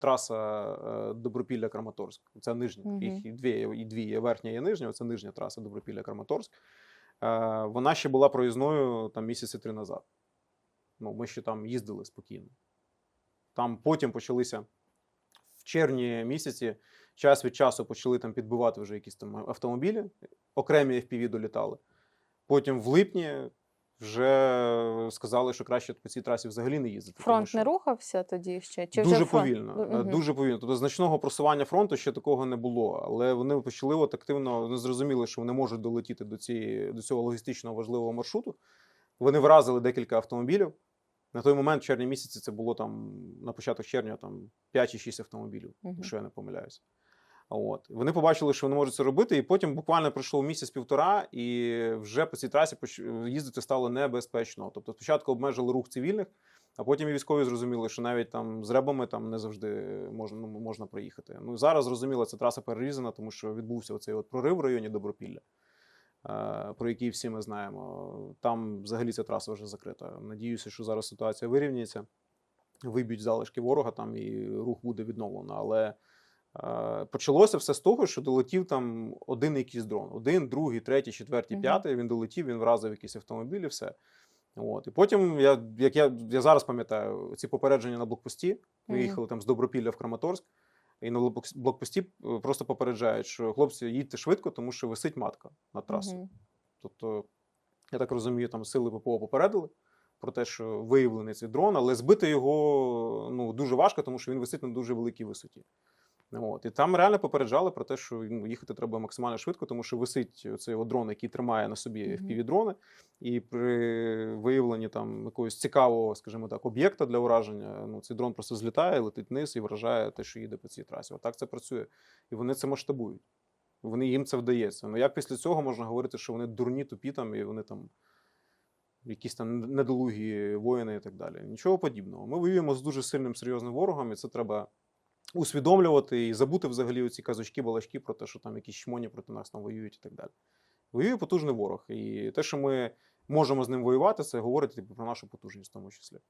траса е, Добропілля Краматорськ. Це нижня. Мгм. Їх і дві, і дві є верхня і нижня. Це нижня траса Добропілля Краматорськ. Е, Вона ще була проїзною там місяці три назад. Ну, ми ще там їздили спокійно. Там потім почалися в червні місяці, час від часу почали там підбивати вже якісь там автомобілі, окремі FPV долітали. Потім в липні вже сказали, що краще по цій трасі взагалі не їздити. тому Фронт що не рухався тоді ще? Чи вже дуже фронт? повільно. е, Дуже повільно. Тобто значного просування фронту ще такого не було. Але вони почали от активно вони зрозуміли, що вони можуть долетіти до, цієї, до цього логістично важливого маршруту. Вони вразили декілька автомобілів. На той момент, в червні місяці, це було там на початок червня там 5 чи 6 автомобілів, якщо я не помиляюся. От. Вони побачили, що вони можуть це робити, і потім буквально пройшов місяць-півтора, і вже по цій трасі їздити стало небезпечно. Тобто спочатку обмежили рух цивільних, а потім і військові зрозуміли, що навіть там з ребами там не завжди можна, ну, можна проїхати. Ну зараз зрозуміло, ця траса перерізана, тому що відбувся оцей от прорив в районі Добропілля, е, про який всі ми знаємо. Там взагалі ця траса вже закрита. Надіюся, що зараз ситуація вирівняється, виб'ють залишки ворога там і рух буде відновлено. Але почалося все з того, що долетів там один якийсь дрон. Один, другий, третій, четвертий, Мгм. п'ятий. Він долетів, він вразив якісь автомобілі, все. От. І потім, я, як я, я зараз пам'ятаю, ці попередження на блокпості. Ми Мгм. їхали там з Добропілля в Краматорськ, і на блокпості е, просто попереджають, що хлопці, їдьте швидко, тому що висить матка над трасою. Мгм. Тобто, я так розумію, там сили ППО попередили про те, що виявлений цей дрон, але збити його ну, дуже важко, тому що він висить на дуже великій висоті. От. І там реально попереджали про те, що ну, їхати треба максимально швидко, тому що висить цей дрон, який тримає на собі Мгм. FPV-дрони, і при виявленні там якогось цікавого, скажімо так, об'єкта для ураження, ну, цей дрон просто злітає, летить вниз і вражає те, що їде по цій трасі. Отак це працює. І вони це масштабують. Вони їм це вдається. Ну як після цього можна говорити, що вони дурні, тупі там, і вони там якісь там недолугі воїни і так далі. Нічого подібного. Ми воюємо з дуже сильним серйозним ворогом, і це треба усвідомлювати і забути взагалі оці казочки, балачки про те, що там якісь шмоні проти нас там воюють і так далі. Воює потужний ворог. І те, що ми можемо з ним воювати, це говорить типу, про нашу потужність в тому числі.